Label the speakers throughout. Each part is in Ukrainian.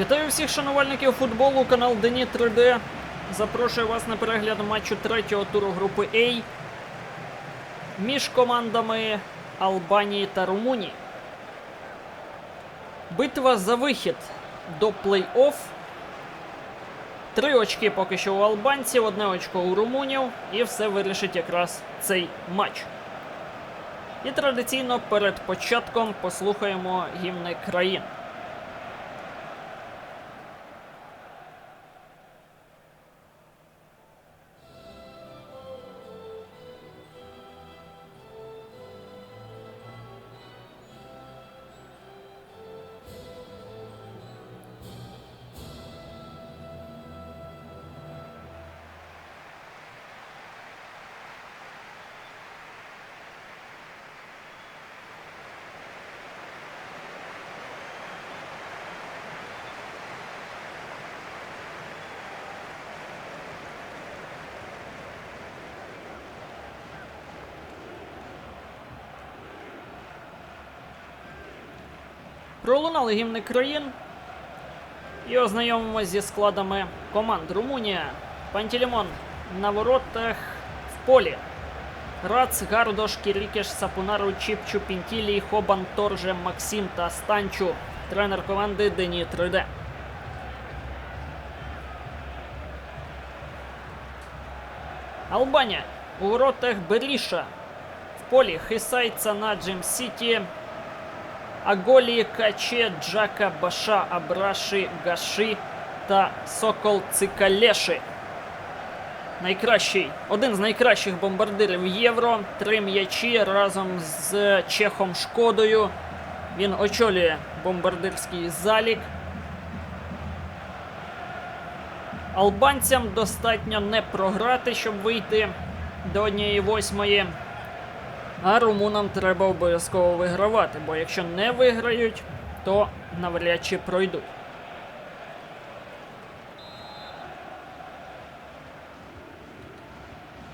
Speaker 1: Вітаю всіх шанувальників футболу. Канал Дені 3D. Запрошую вас на перегляд матчу третього туру групи А між командами Албанії та Румунії. Битва за вихід до плей-офф. Три очки поки що у албанців, одне очко у румунів, і все вирішить якраз цей матч. І традиційно перед початком послухаємо гімни країн. Пролунали гімни країн. І ознайомимося зі складами команд. Румунія. Пантелеймон на воротах в полі. Рац, Гардош, Кірікеш, Сапунару, Чіпчу, Пінтілій, Хобан, Торже, Максим та Станчу. Тренер команди Дені 3D. Албанія. У воротах Беріша. В полі Хисайца на Джим Сіті. Аголі, Каче, Джака, Баша, Абраші, Гаши та Сокол Цикалеши. Найкращий, один з найкращих бомбардирів Євро. Три м'ячі разом з Чехом Шкодою. Він очолює бомбардирський залік. Албанцям достатньо не програти, щоб вийти до однієї восьмої. А румунам треба обов'язково вигравати, бо якщо не виграють, то навряд чи пройдуть.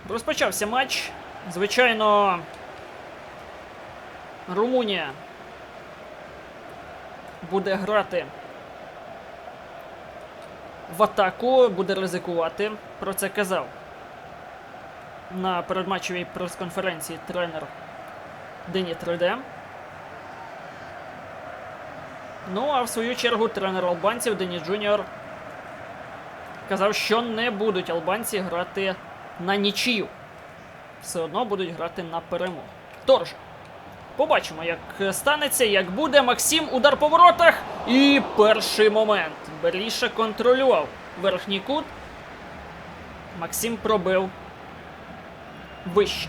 Speaker 1: Розпочався матч. Звичайно, Румунія буде грати в атаку, буде ризикувати. Про це казав на передматчевій прес-конференції тренер Дені 3D. Ну, а в свою чергу тренер албанців Дені Джуніор казав, що не будуть албанці грати на нічию. Все одно будуть грати на перемогу. Тож, побачимо, як станеться, як буде. Максим, удар по воротах. І перший момент. Беріша контролював верхній кут. Максим пробив вище.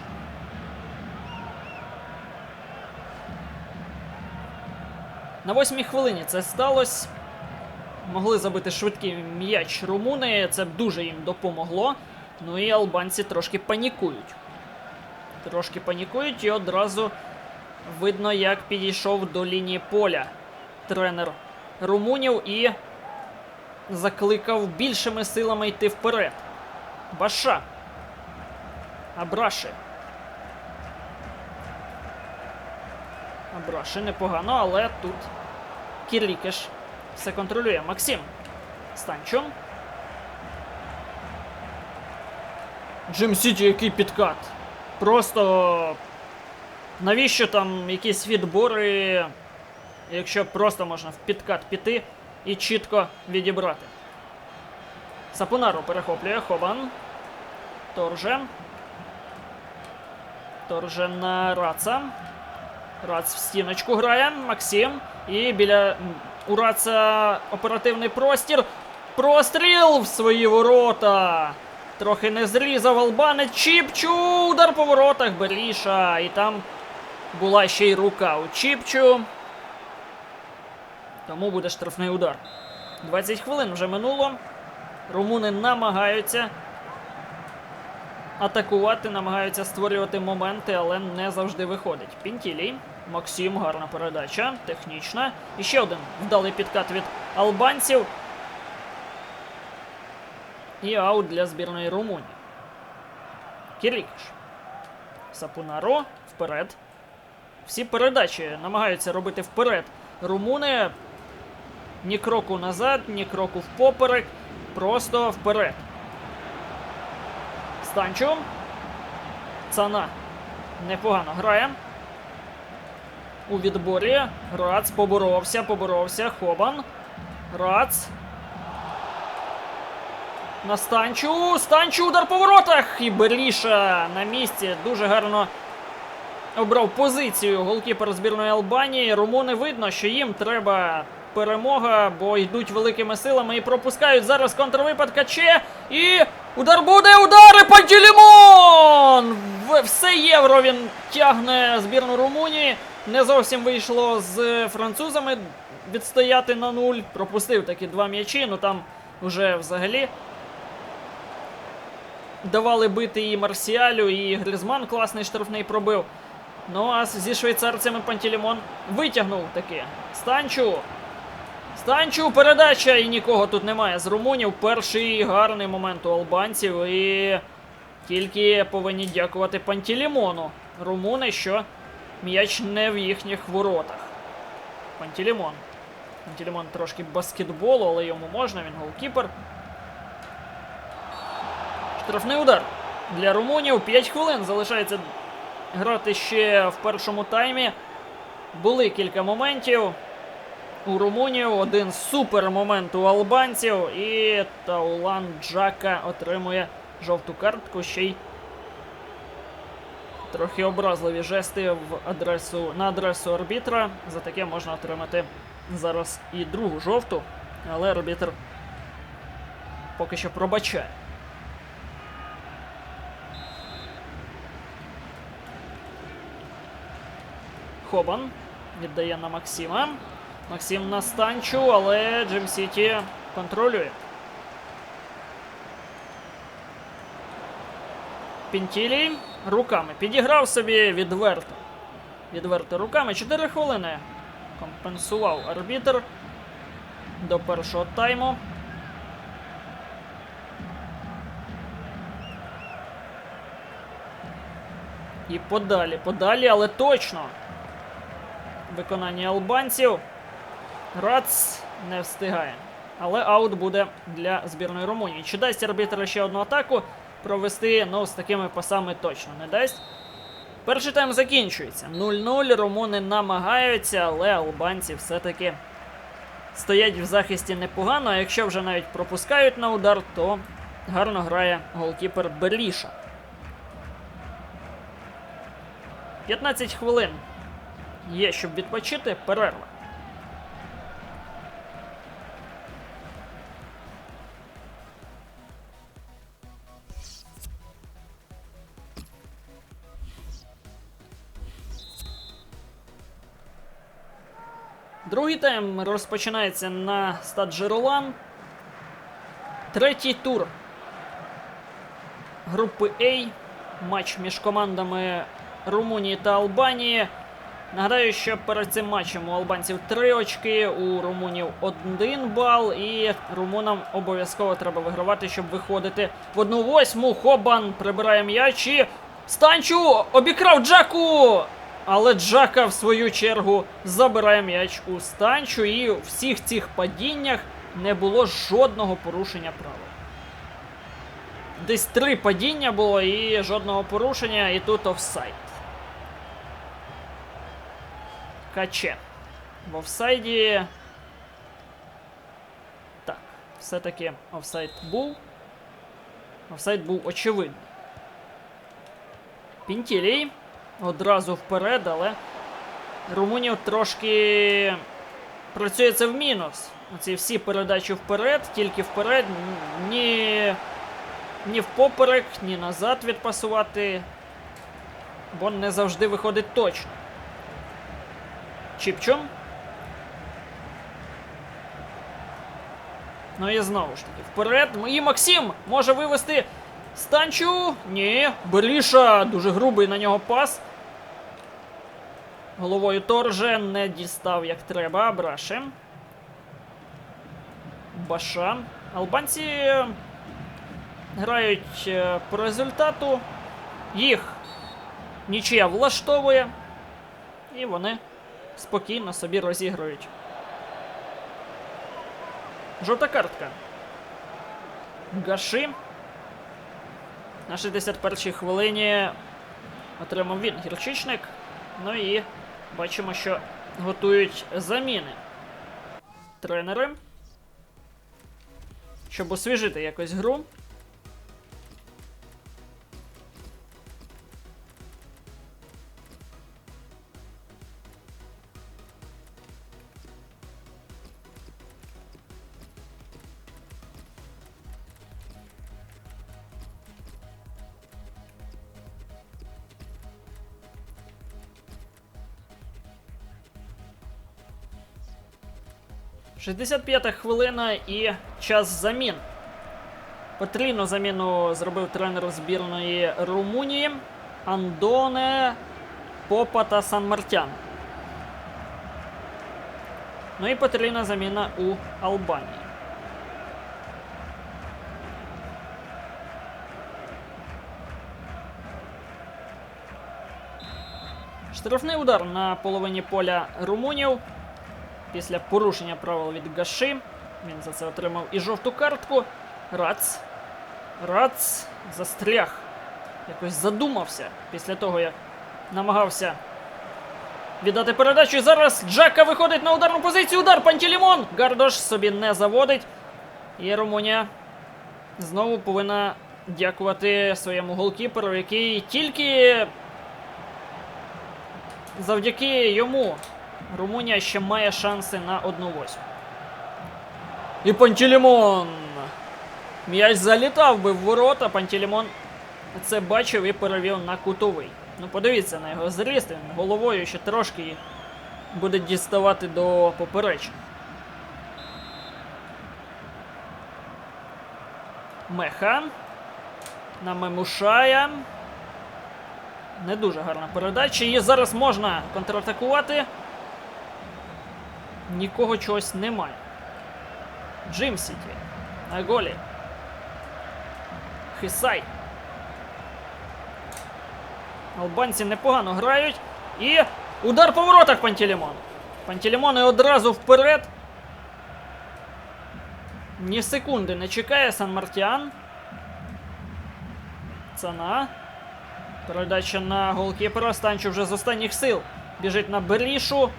Speaker 1: На восьмій хвилині це сталося. Могли забити швидкий м'яч румуни, це дуже їм допомогло. Ну і албанці трошки панікують. Трошки панікують і одразу видно, як підійшов до лінії поля тренер румунів і закликав більшими силами йти вперед. Баша. Абраши. Абраши непогано, але тут Кірлікеш все контролює. Максим. Станчо. Джим Сіті, який підкат. Просто. Навіщо там якісь відбори, якщо просто можна в підкат піти і чітко відібрати. Сапунару перехоплює Хобан. Торже. Торже на Раца. Рац в стіночку грає. Максим. І біля у Раца оперативний простір. Простріл в свої ворота. Трохи не зрізав албанець. Чіпчу! Удар по воротах Беріша. І там була ще й рука у Чіпчу. Тому буде штрафний удар. 20 хвилин вже минуло. Румуни намагаються атакувати, намагаються створювати моменти, але не завжди виходить. Пінтілій. Максим, гарна передача, технічна. І ще один вдалий підкат від албанців. І аут для збірної Румунії. Кірікаш. Сапунаро вперед. Всі передачі намагаються робити вперед. Румуни Ні кроку назад, ні кроку впоперек. Просто вперед. Станчу. Цана непогано грає. У відборі. Рац поборовся, поборовся. Хобан. Рац. На станчу. Станчу удар по воротах. І Берліша на місці. Дуже гарно обрав позицію голкіпер збірної Албанії. Румуни видно, що їм треба перемога, бо йдуть великими силами і пропускають зараз контрвипад Каче. І удар буде! Удари Пантелеймон! Все євро він тягне збірну Румунії. Не зовсім вийшло з французами відстояти на нуль. Пропустив такі два м'ячі, ну там вже взагалі давали бити і Марсіалю, і Грізман класний штрафний пробив. Ну а зі швейцарцями Пантелеймон витягнув таки. Станчу. Станчу передача і нікого тут немає з румунів. Перший гарний момент у албанців. І тільки повинні дякувати Пантелеймону. Румуни, що м'яч не в їхніх воротах. Пантелеймон. Пантелеймон трошки баскетболу, але йому можна, він голкіпер. Штрафний удар для румунів. 5 хвилин залишається грати ще в першому таймі. Були кілька моментів у румунів. Один супер момент у албанців. І Таулан Джака отримує жовту картку. Ще й трохи образливі жести в адресу, на адресу арбітра. За таке можна отримати зараз і другу жовту. Але арбітр поки що пробачає. Хобан віддає на Максима. Максим на станчу, але Джим Сіті контролює. Пінтілій руками. Підіграв собі відверто. Відверто руками. 4 хвилини. Компенсував арбітр до першого тайму. І подалі, подалі, але точно. Виконання албанців. Рац не встигає. Але аут буде для збірної Румунії. Чи дасть арбітр ще одну атаку провести? Ну, з такими пасами точно не дасть. Перший тайм закінчується. 0-0. Румуни намагаються, але албанці все-таки стоять в захисті непогано. А якщо вже навіть пропускають на удар, то гарно грає голкіпер Берліша. 15 хвилин є, щоб відпочити. Перерва. Другий тайм розпочинається на стад Джеролан. Третій тур групи А. Матч між командами Румунії та Албанії. Нагадаю, що перед цим матчем у албанців 3 очки, у румунів 1 бал, і румунам обов'язково треба вигравати, щоб виходити в 1-8. Хобан прибирає м'яч і Станчу обікрав Джаку! Але Джака, в свою чергу, забирає м'яч у станчу, і у всіх цих падіннях не було жодного порушення правил. Десь три падіння було і жодного порушення, і тут офсайд. Каче. В офсайді. Так, все-таки офсайд був. Офсайд був очевидний. Пінтілій одразу вперед, але румунів трошки працює це в мінус. Оці всі передачі вперед, тільки вперед, ні, ні впоперек, ні назад відпасувати. Бо не завжди виходить точно. Чіпчум. Ну і знову ж таки, вперед. І Максим може вивести станчу. Ні, Беліша. Дуже грубий на нього пас. Головою Торже не дістав як треба. Браше. Баша. Албанці грають е, по результату. Їх нічия влаштовує. І вони спокійно собі розігрують Жовта картка. Гаши. На 61-й хвилині отримав він гірчичник. Ну і бачимо, що готують заміни. Тренери. Щоб освіжити якось гру. — 65 хвилина і час замін. Потрійну заміну зробив тренер збірної Румунії Андоне Попа та Сан Мартян. Ну і потрійна заміна у Албанії. Штрафний удар на половині поля румунів. Після порушення правил від Гаши. Він за це отримав і жовту картку. Рац. Рац застряг. Якось задумався після того, як намагався віддати передачу. І зараз Джака виходить на ударну позицію. Удар Пантелімон. Гардош собі не заводить. І Румунія знову повинна дякувати своєму голкіперу, який тільки завдяки йому Румунія ще має шанси на 1-8. І Пантелеймон. М'яч залітав би в ворота. Пантелеймон це бачив і перевів на кутовий. Ну, подивіться на його зріст. Він головою ще трошки буде діставати до поперечень. Меха. На Мемушая. Не дуже гарна передача. Її зараз можна контратакувати. Нікого чогось немає. Джим Сіті. На голі. Хисай. Албанці непогано грають. І удар по воротах Пантелеймон. Пантелеймон і одразу вперед. Ні секунди не чекає Сан Мартіан. Цана. Передача на голкіпера. Станчу вже з останніх сил. Біжить на Берішу.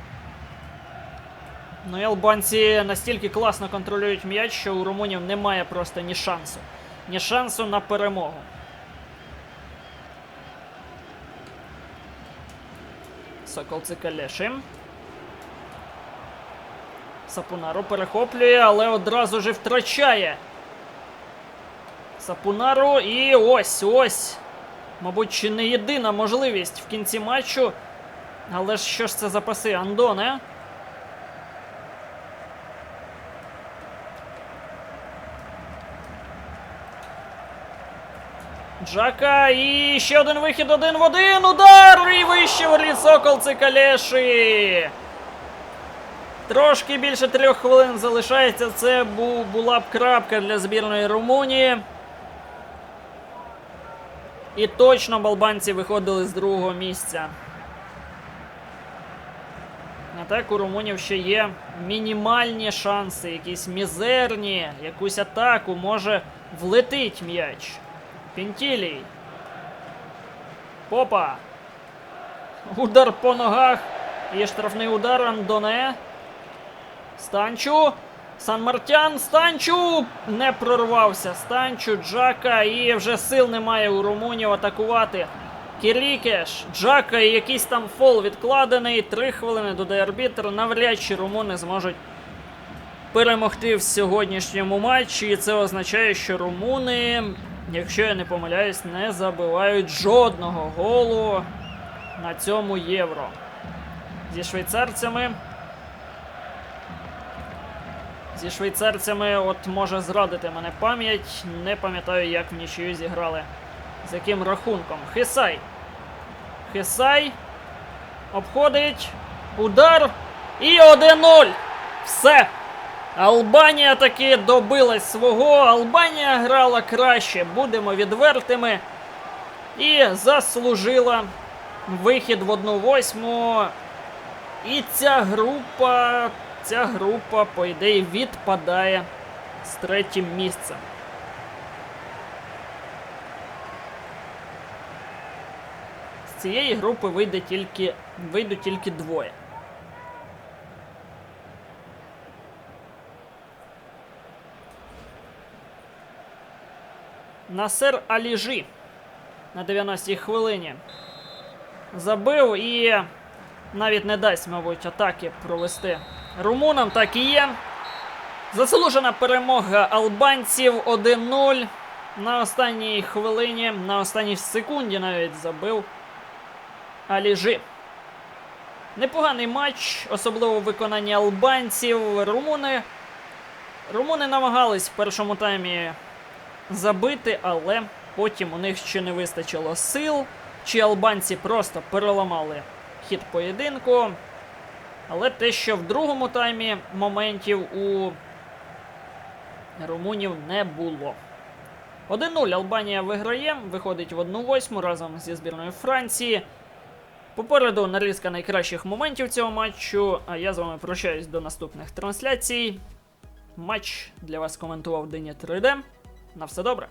Speaker 1: Ну і албанці настільки класно контролюють м'яч, що у румунів немає просто ні шансу. Ні шансу на перемогу. Сокол Цикалеши. Сапунару перехоплює, але одразу ж і втрачає. Сапунару і ось ось. Мабуть, чи не єдина можливість в кінці матчу. Але ж що ж це за паси? Андоне? Джака і ще один вихід один в один. Удар! І вище воріт Сокол Цикалеші. Трошки більше трьох хвилин залишається. Це бу була б крапка для збірної Румунії. І точно балбанці виходили з другого місця. А так у румунів ще є мінімальні шанси, якісь мізерні, якусь атаку може влетить м'яч. Пінтілій. Попа. Удар по ногах. І штрафний удар Андоне. Станчу. Сан Мартян. Станчу не прорвався. Станчу, Джака. І вже сил немає у Румунів атакувати. Кірікеш, Джака і якийсь там фол відкладений. Три хвилини додає арбітр. Навряд чи румуни зможуть перемогти в сьогоднішньому матчі. І це означає, що румуни, якщо я не помиляюсь, не забивають жодного голу на цьому євро. Зі швейцарцями. Зі швейцарцями, от може зрадити мене пам'ять. Не пам'ятаю, як в нічию зіграли. З яким рахунком. Хисай. Хисай. Обходить. Удар. І 1-0. Все. Албанія таки добилась свого. Албанія грала краще. Будемо відвертими. І заслужила вихід в 1-8. І ця група. Ця група, по ідеї, відпадає з третім місцем. З цієї групи вийде тільки, вийдуть тільки двоє. Насер Аліжі на 90-й хвилині забив і навіть не дасть, мабуть, атаки провести румунам. Так і є. Заслужена перемога албанців 1-0. На останній хвилині, на останній секунді навіть забив Аліжі. Непоганий матч, особливо в виконанні албанців. Румуни, румуни намагались в першому таймі забити, але потім у них ще не вистачило сил. Чи албанці просто переламали хід поєдинку. Але те, що в другому таймі моментів у румунів не було. 1-0 Албанія виграє, виходить в 1-8 разом зі збірною Франції. Попереду нарізка найкращих моментів цього матчу. А я з вами прощаюсь до наступних трансляцій. Матч для вас коментував Деня 3D. На все добре.